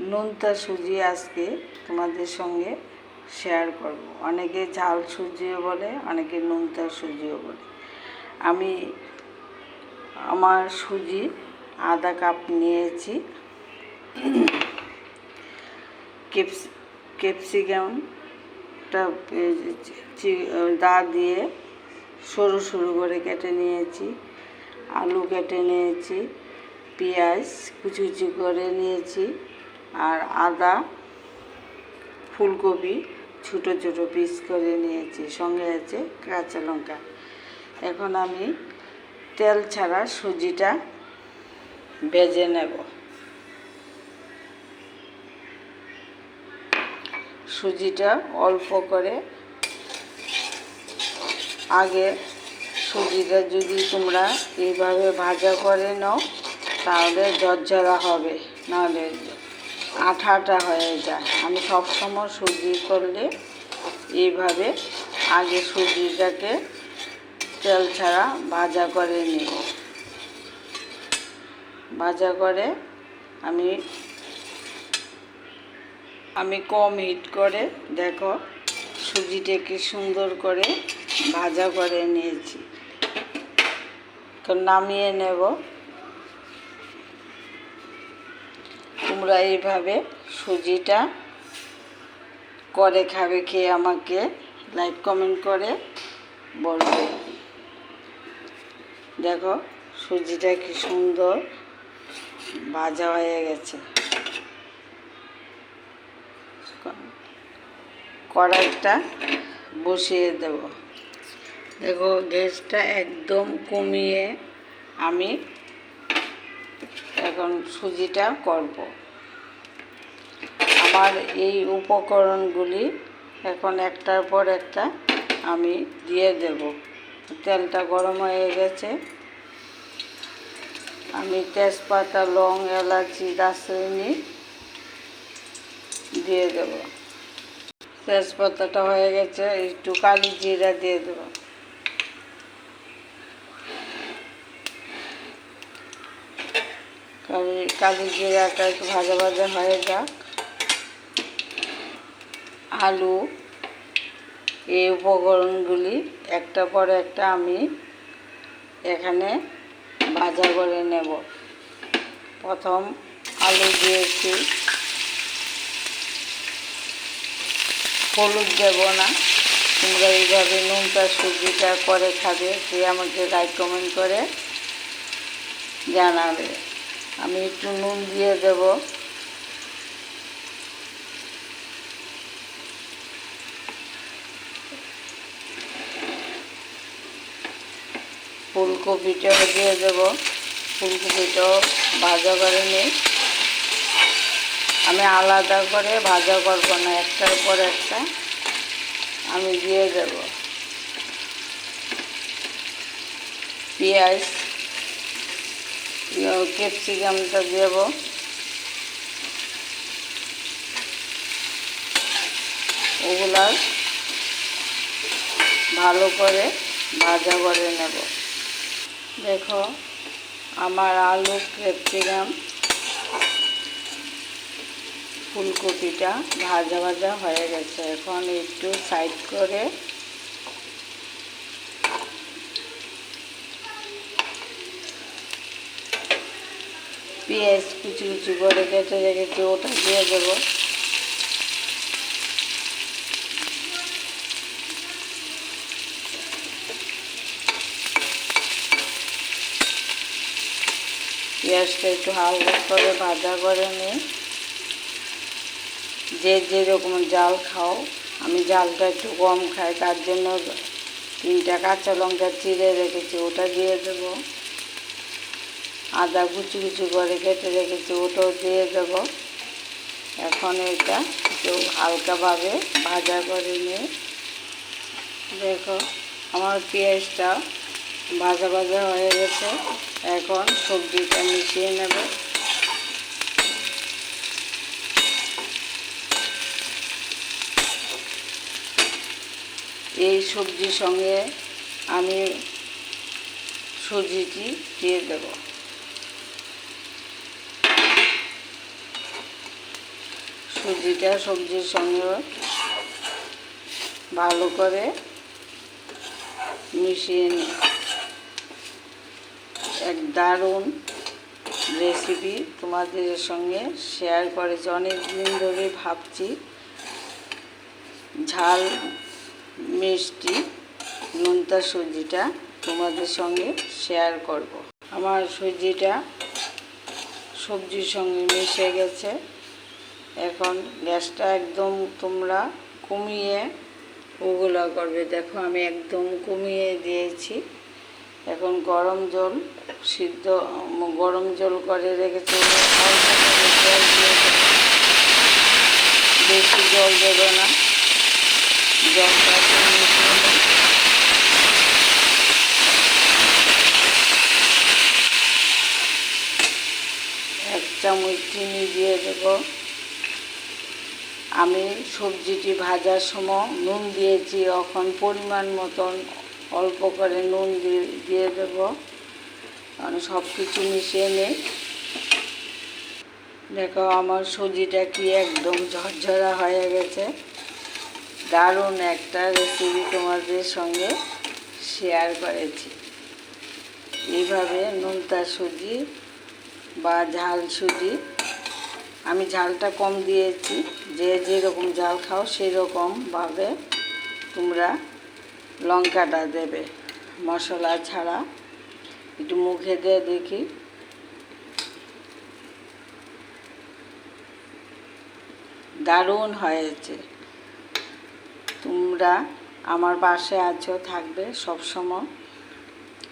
নোনতা সুজি আজকে তোমাদের সঙ্গে শেয়ার করব। অনেকে ঝাল সুজিও বলে, অনেকে নোনতা সুজিও বলে। আমি আমার সুজি আধা কাপ নিয়েছি। ক্যাপস ক্যাপসিকামটা দা দিয়ে সরু সরু করে কেটে নিয়েছি। আলু কেটে নিয়েছি, পেঁয়াজ কুচি কুচি করে নিয়েছি। আর আদা, ফুলকপি, ছোটো ছোটো পিস করে নিয়েছি। সঙ্গে আছে কাঁচা লঙ্কা। এখন আমি তেল ছাড়া সুজিটা ভেজে নেব। সুজিটা অল্প করে আগে সুজিটা যদি তোমরা এইভাবে ভাজা করে নাও, তাহলে ঝরঝরা হবে। নাহলে আঠা আঠা হয়ে যায়। আমি সবসময় সুজি করলে এইভাবে আগে সুজিটাকে তেল ছাড়া ভাজা করে নিই ভাজা করে আমি আমি কম হিট করে দেখো সুজিটাকে সুন্দর করে ভাজা করে নিয়েছি। তো নামিয়ে নেব। তোমরা এইভাবে সুজিটা করে খাবে, খেয়ে আমাকে লাইক কমেন্ট করে বলবে। দেখো, সুজিটা কি সুন্দর ভাজা হয়ে গেছে। কড়াইটা বসিয়ে দেব। দেখো, গ্যাসটা একদম কমিয়ে আমি এখন সুজিটা করব। আমার এই উপকরণগুলি এখন একটার পর একটা আমি দিয়ে দেব। তেলটা গরম হয়ে গেছে। আমি তেজপাতা, লং, এলাচি, দারচিনি দিয়ে দেব। তেজপাতাটা হয়ে গেছে, একটু কালি জিরা দিয়ে দেবো। কালি কালি জিরাটা একটু ভাজা ভাজা হয়ে যাক। আলু, এই উপকরণগুলি একটা পর একটা আমি এখানে ভাজা করে নেব। প্রথম আলু দিয়েছি। হলুদ দেব না, তোমরা এইভাবে নুনটা সবজিটা করে খাবে, সে আমাকে লাইক কমেন্ট করে জানাবে। আমি একটু নুন দিয়ে দেব। ফুলকপিটাও দিয়ে দেব। ফুলকপিটাও ভাজা করে নিই। আমি আলাদা করে ভাজা করব না, একটার পর একটা আমি দিয়ে দেব। পেঁয়াজ, ক্যাপসিকামটা দেব। ওগুলা ভালো করে ভাজা করে নেব। দেখো, আমার আলু ক্যাপসিকাম ফুলকপিটা ভাজা ভাজা হয়ে গেছে। এখন একটু সাইড করে পেঁয়াজ কুচি কুচি করে কেটে রেখেছি, ওটা দিয়ে দেবো। পেঁয়াজটা একটু হালকা করে ভাজা করে নিই যে যেরকম জাল খাও, আমি জালটা একটু কম খাই, তার জন্য তিনটা কাঁচা লঙ্কা চিড়ে রেখেছি, ওটা দিয়ে দেব। আদা কুচি কুচি করে কেটে রেখেছি, ওটাও দিয়ে দেব। এখন এটা একটু হালকাভাবে ভাজা করে নিয়ে, দেখো আমার পেঁয়াজটা ভাজা ভাজা হয়ে গেছে। এখন সবজিটা মিশিয়ে নেব। এই সবজির সঙ্গে আমি সুজিটি দিয়ে দেব। সুজিটা সবজির সঙ্গে ভালো করে মিশিয়ে নিই। এক দারুণ রেসিপি তোমাদের সঙ্গে শেয়ার করেছি। অনেক দিন ধরে ভাবছি ঝাল, মিষ্টি, নোনতা সুজিটা তোমাদের সঙ্গে শেয়ার করব। আমার সুজিটা সবজির সঙ্গে মিশে গেছে। এখন গ্যাসটা একদম তোমরা কমিয়ে ওগুলো করবে। দেখো আমি একদম কমিয়ে দিয়েছি। এখন গরম জল সিদ্ধ গরম জল করে রেখেছি। বেশি জল দেবে না জলটা। এক চামচ চিনি দিয়ে দেব আমি সবজিটি ভাজার সময় নুন দিয়েছি, এখন পরিমাণ মতন অল্প করে নুন দিয়ে দিয়ে দেব। সব কিছু মিশিয়ে নেই। দেখো আমার সুজিটা কি একদম ঝরঝরা হয়ে গেছে। দারুণ একটা রেসিপি তোমাদের সঙ্গে শেয়ার করেছি। এইভাবে নোনতা সুজি বা ঝাল সুজি, আমি ঝালটা কম দিয়েছি। যে যেরকম ঝাল খাও সেরকমভাবে তোমরা লঙ্কাটা দেবে। মশলা ছাড়া। একটু মুখে দিয়ে দেখি। দারুণ হয়েছে। তোমরা আমার পাশে আছো, থাকবে সবসময়।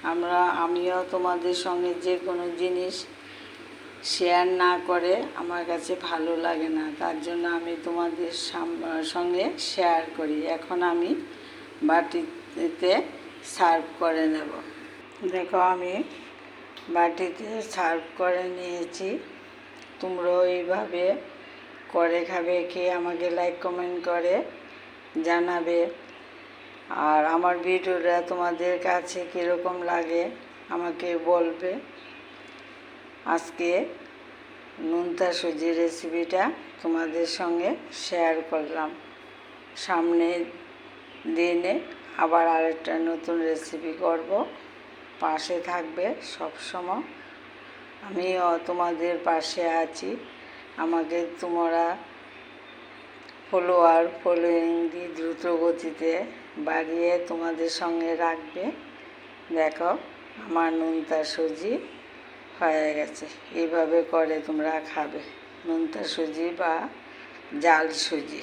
আমরা, আমিও তোমাদের সঙ্গে যে কোনো জিনিস শেয়ার না করে আমার কাছে ভালো লাগে না। তার জন্য আমি তোমাদের সঙ্গে শেয়ার করি। এখন আমি বাটিতে সার্ভ করে নেব। দেখো আমি বাটিতে সার্ভ করে নিয়েছি। তোমরাও এইভাবে করে খাবে খেয়ে আমাকে লাইক কমেন্ট করে জানাবে। আর আমার ভিডিওটা তোমাদের কাছে কীরকম লাগে আমাকে বলবে। আজকে নুনতা সুজি রেসিপিটা তোমাদের সঙ্গে শেয়ার করলাম। সামনে দিনে আবার আরেকটা নতুন রেসিপি করব। পাশে থাকবে সবসময়। আমিও তোমাদের পাশে আছি। আমাকে তোমরা ফলোয়ার ফলোয়িং দিয়ে দ্রুত গতিতে বাড়িয়ে তোমাদের সঙ্গে রাখবে। দেখো, আমার নুনতা সুজি হয়ে গেছে। এইভাবে করে তোমরা খাবে। নুনতা সুজি বা জাল সুজি।